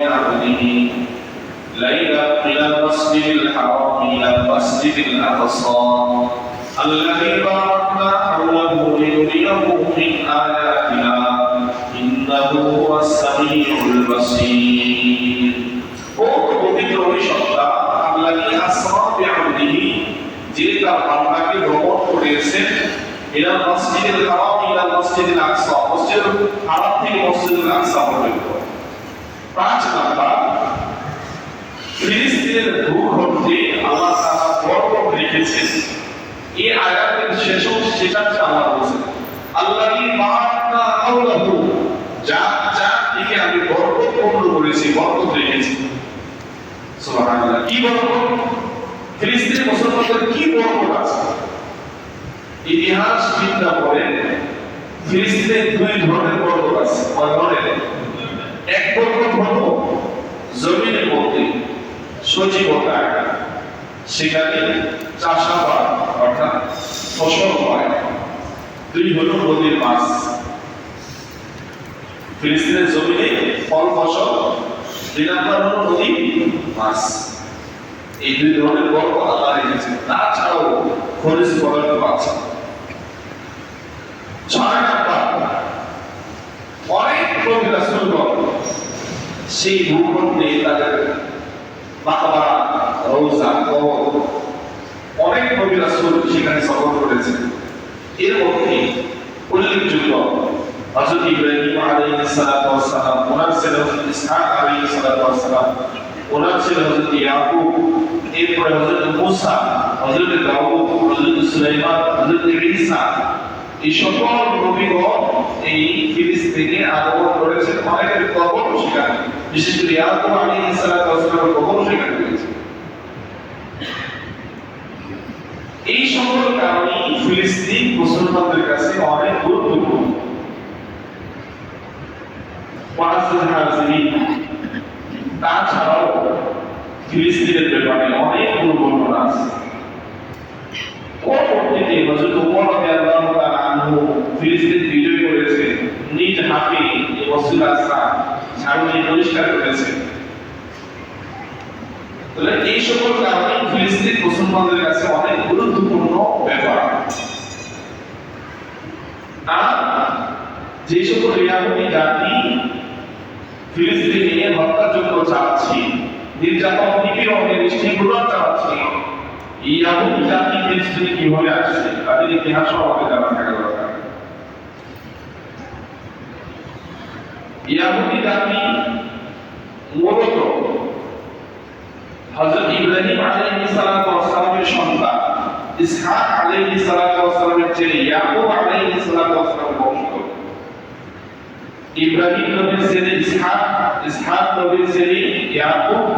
عبده ليلا إلى المسجد الحرام إلى المسجد الأقصى الذي باركنا حوله لنريه من آياتنا إنه هو السميع البصير ও পবিত্র ওই সত্তা আল্লাহি আসরা বিআবদিহি যে তার বান্দাকে ভ্রমণ করিয়েছেন ইলা মসজিদুল হারাম ইলা মসজিদুল আকসা মসজিদুল হারাম থেকে মসজিদুল আকসা পর্যন্ত পাঁচ নাম্বার, ফিলিস্তিনের ভূখণ্ডে আল্লাহ তাআলা বরকত রেখেছেন। এই আয়াতের শেষ সেটাকে আল্লাহ বলেছেন আল্লাহি আওলাহু যা যা দিকে আমি বরকত পূর্ণ করেছি, বরকত রেখেছি। সুবহানাল্লাহ, কি বরকত? ফিলিস্তিনের মুসলমানদের কি বরকত আছে? ইতিহাস বিদ্যা বলেন ফিলিস্তিনের দুই ধরনের বরকত আছে। ধরনের? এক বরকত হলো জমিনের মধ্যে সজীবতা সেখানে চাষাবাদ, অর্থাৎ ফসল হয়। দুই হলো নদীর মাছ। ফিলিস্তিনের জমিনে ফল ফসল দুই নাম্বার হলো নদী মাছ। এই দুই ধরনের বর্গ আল্লাহ রেখেছেন তাছাড়াও খনিজ পদার্থ আছে ছয় নাম্বার অনেক কবিতা সুন্দর সেই ভূখণ্ডে তাদের মাকাবারা রোজা কবর অনেক নবী রাসূল সেখানে সফর করেছেন। এর মধ্যে উল্লেখযোগ্য হযরত ইব্রাহিম আলাইহিস সালাতু ওয়াস সালাম ওনার ছেলে হযরত ইসহাক আলাইহিস সালাতু ওয়াস সালাম ওনার ছেলে হযরত ইয়াকুব, এরপরে হযরত মূসা, হযরত দাউদ, হযরত সুলাইমান, হযরত ঈসা এই সকল নবীগণ এই ফিলিস্তিনে আগমন করেছেন অনেকের কবর সেখানে, বিশেষ করে ইয়াকুব সালাতু ওয়াস কবর সেখানে রয়েছে। এই সকল কারণে ফিলিস্তিন মুসলমানদের কাছে অনেক গুরুত্বপূর্ণ তাছাড়াও ফিলিস্তিনের ব্যাপারে অনেক দুর্বর্ণনা আছে। ফিলিস্তিন বিজয় করেছে, নিজ হাতে এই মসজিদ ঝাড়ু দিয়ে পরিষ্কার করেছে। তাহলে এই সকল কারণে ফিলিস্তিন মুসলমানদের কাছে অনেক গুরুত্বপূর্ণ ব্যাপার। আর যে সকল ইয়াহুদি জাতি ফিলিস্তিনে হত্যার জন্য চাচ্ছে, নির্যাতন নিপীড়নের নিষ্ঠুরতা চাচ্ছে ইয়াহুদি জাতি ফিলিস্তিনে কীভাবে আসছে, তাদের ইতিহাস আমাদের জানা থাকা দরকার ইয়াহুদি জাতি মূলত হযরত ইব্রাহিম আলাইহিস সালাতু ওয়াস সালামের সন্তান, ইসহাক আলাইহিস সালাতু ওয়াস সালামের ছেলে, ইয়াকুব আলাইহিস সালাতু বংশধর ইব্রাহিম নবীর ছেলে, ইসহাক ইসহাক নবীর ছেলে, ইয়াকুব